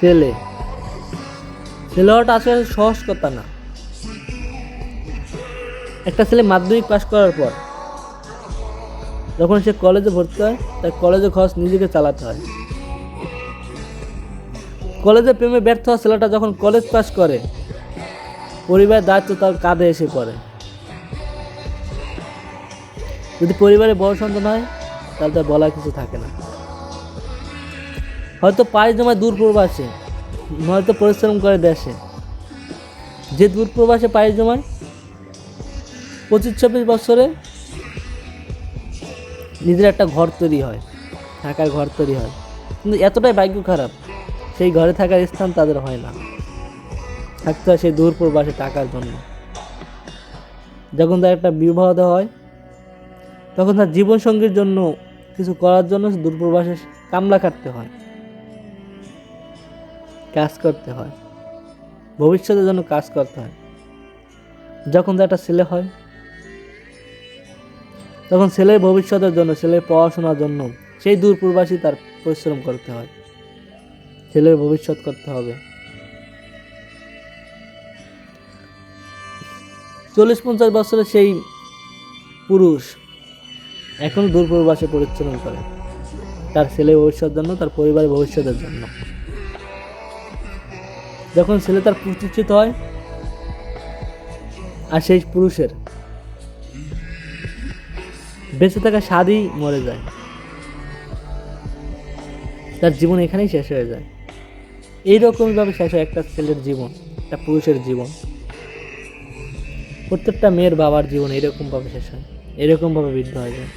ছেলে। ছেলে হওয়াটা আসলে সহজ কথা না। একটা ছেলে মাধ্যমিক পাশ করার পর যখন সে কলেজে ভর্তি হয়, তার কলেজে খরচ নিজেকে চালাতে হয়। কলেজে প্রেমে ব্যর্থ হওয়া ছেলেটা যখন কলেজ পাস করে, পরিবারের দায়িত্ব তার কাঁধে এসে পড়ে। যদি পরিবারে বড় সন্তান হয়, তাহলে তার বলার কিছু থাকে না। হয়তো জমায় দূর প্রবাসে হয়তো পরিশ্রম করে দেশে। যে দূর প্রবাসে জমায়, পঁচিশ চব্বিশ বছরে নিজের একটা ঘর তৈরি হয়, থাকার ঘর তৈরি হয়। কিন্তু এতটাই ভাগ্য খারাপ, সেই ঘরে থাকার স্থান তাদের হয় না। থাকতে হয় সেই দূর প্রবাসে টাকার জন্য। যখন তার একটা বিবাহ দেওয়া হয়, তখন তার জীবনসঙ্গীর জন্য কিছু করার জন্য সে দূরপ্রবাসে কামলা কাটতে হয়। কাজ করতে হয়। ভবিষ্যতের জন্য কাজ করতে হয়। যখন একটা ছেলে হয়, তখন ছেলের ভবিষ্যতের জন্য, ছেলের পড়াশোনার জন্য সেই দূরপ্রবাসী তার পরিশ্রম করতে হয়। ছেলের ভবিষ্যৎ করতে হবে। চল্লিশ পঞ্চাশ বছরের সেই পুরুষ এখন দূরপ্রবাসে পরিশ্রম করে। তার ছেলে ভবিষ্যতের জন্য, তার পরিবারের ভবিষ্যতের জন্য। যখন ছেলে তার প্রতিষ্ঠিত হয়, আর সেই পুরুষের বেঁচে থাকা স্বাদই মরে যায়। তার জীবন এখানেই শেষ হয়ে যায়। এইরকমইভাবে শেষ হয় একটা ছেলের জীবন, একটা পুরুষের জীবন। প্রত্যেকটা মেয়ের বাবার জীবন এরকমভাবে শেষ হয় এরকমভাবে বৃদ্ধ হয়ে যায়।